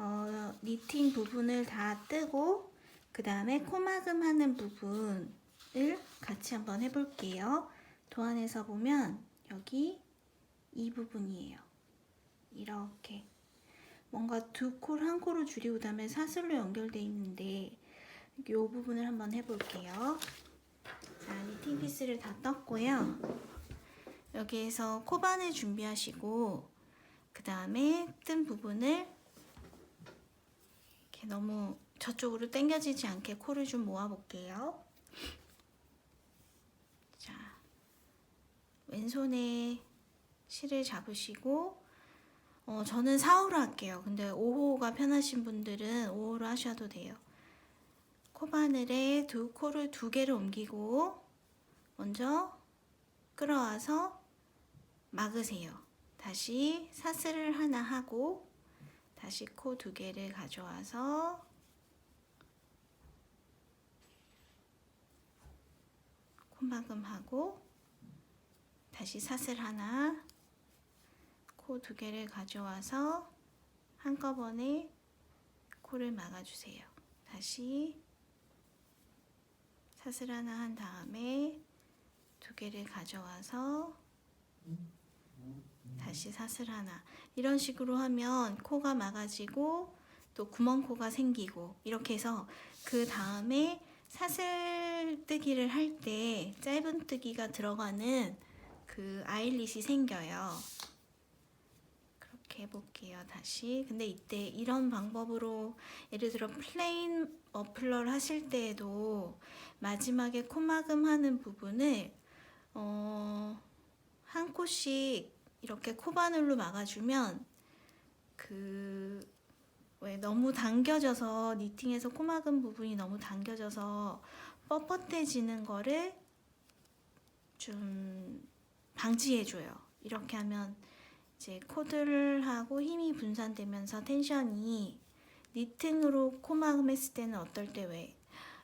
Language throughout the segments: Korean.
어, 니팅 부분을 다 뜨고 그 다음에 코막음 하는 부분을 같이 한번 해볼게요. 도안에서 보면 여기 이 부분이에요. 이렇게 뭔가 두 콜한 콜을 줄이고 다음에 사슬로 연결돼 있는데 이 부분을 한번 해볼게요. 자, 니팅 피스를 다 떴고요. 여기에서 코반을 준비하시고 그 다음에 뜬 부분을 이렇게 너무 저쪽으로 당겨지지 않게 코를 좀 모아볼게요. 자, 왼손에 실을 잡으시고 어, 저는 4호로 할게요. 근데 5호가 편하신 분들은 5호로 하셔도 돼요. 코바늘에 두 코를 두 개를 옮기고 먼저 끌어와서 막으세요. 다시 사슬을 하나 하고 다시 코 두 개를 가져와서 콧막음하고 다시 사슬 하나 코 두 개를 가져와서 한꺼번에 코를 막아주세요. 다시 사슬 하나 한 다음에 두 개를 가져와서 다시 사슬 하나 이런 식으로 하면 코가 막아지고 또 구멍코가 생기고 이렇게 해서 그 다음에 사슬 뜨기를 할 때 짧은 뜨기가 들어가는 그 아일릿이 생겨요. 그렇게 해볼게요. 다시. 근데 이때 이런 방법으로 예를 들어 플레인 머플러를 하실 때에도 마지막에 코막음 하는 부분을 어, 한 코씩 이렇게 코바늘로 막아주면 그 왜 너무 당겨져서 니팅에서 코막음 부분이 너무 당겨져서 뻣뻣해지는 거를 좀 방지해줘요. 이렇게 하면 이제 코들하고 힘이 분산되면서 텐션이 니팅으로 코막음 했을 때는 어떨 때 왜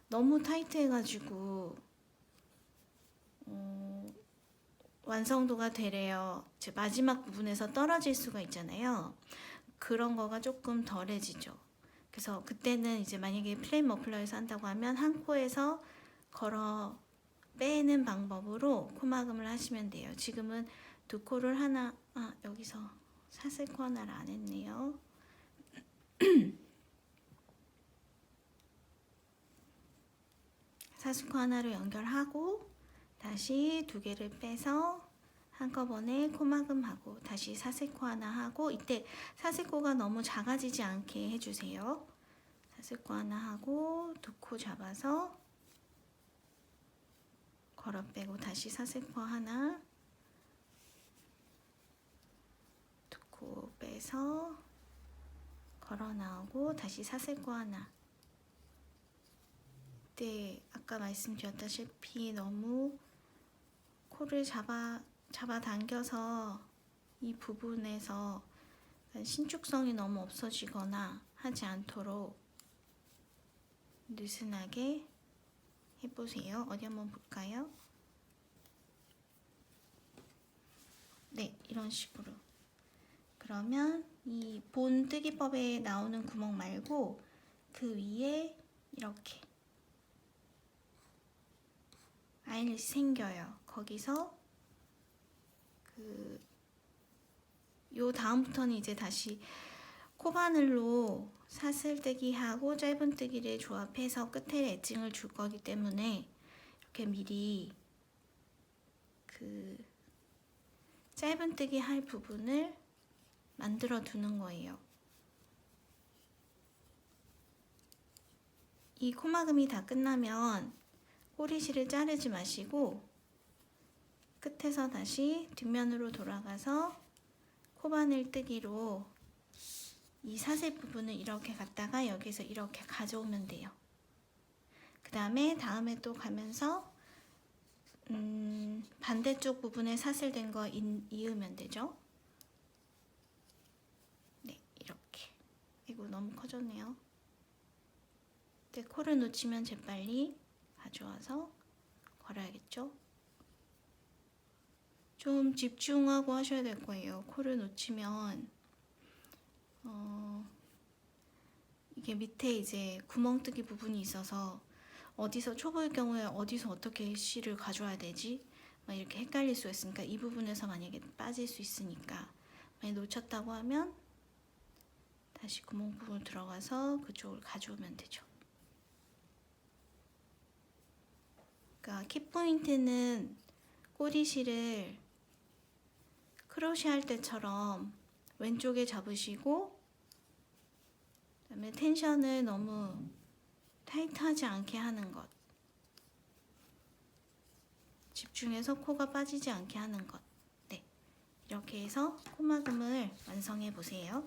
너무 타이트해가지고 어, 완성도가 되래요. 마지막 부분에서 떨어질 수가 있잖아요. 그런 거가 조금 덜해지죠. 그래서 그때는 이제 만약에 플레인 머플러에서 한다고 하면 한 코에서 걸어 빼는 방법으로 코막음을 하시면 돼요. 지금은 두 코를 하나 아 여기서 사슬 코 하나를 안 했네요. 사슬 코 하나로 연결하고 다시 두 개를 빼서 한꺼번에 코막음 하고 다시 사슬코 하나 하고 이때 사슬코가 너무 작아지지 않게 해주세요. 사슬코 하나 하고 두 코 잡아서 걸어 빼고 다시 사슬코 하나 두 코 빼서 걸어 나오고 다시 사슬코 하나 네, 아까 말씀드렸다시피 너무 코를 잡아 잡아당겨서 이 부분에서 신축성이 너무 없어지거나 하지 않도록 느슨하게 해보세요. 어디 한번 볼까요? 네, 이런 식으로. 그러면 이 본 뜨기법에 나오는 구멍 말고 그 위에 이렇게 아이릿이 생겨요. 거기서 그, 요 다음부터는 이제 다시 코바늘로 사슬뜨기 하고 짧은뜨기를 조합해서 끝에 엣징을 줄 거기 때문에 이렇게 미리 그 짧은뜨기 할 부분을 만들어 두는 거예요. 이 코막음이 다 끝나면 꼬리실을 자르지 마시고 끝에서 다시 뒷면으로 돌아가서 코바늘 뜨기로 이 사슬 부분을 이렇게 갖다가 여기서 이렇게 가져오면 돼요. 그 다음에 다음에 또 가면서 음, 반대쪽 부분에 사슬된 거 이으면 되죠. 네, 이렇게. 이거 너무 커졌네요. 네, 코를 놓치면 재빨리 가져와서 걸어야겠죠. 좀 집중하고 하셔야 될 거예요. 코를 놓치면 어, 이게 밑에 이제 구멍뜨기 부분이 있어서 어디서 초보일 경우에 어디서 어떻게 실을 가져와야 되지? 막 이렇게 헷갈릴 수 있으니까 이 부분에서 만약에 빠질 수 있으니까 만약 놓쳤다고 하면 다시 구멍 부분 들어가서 그쪽을 가져오면 되죠. 그러니까 키포인트는 꼬리실을 크로시 할 때처럼 왼쪽에 잡으시고 그다음에 텐션을 너무 타이트하지 않게 하는 것. 집중해서 코가 빠지지 않게 하는 것. 네. 이렇게 해서 코막음을 완성해 보세요.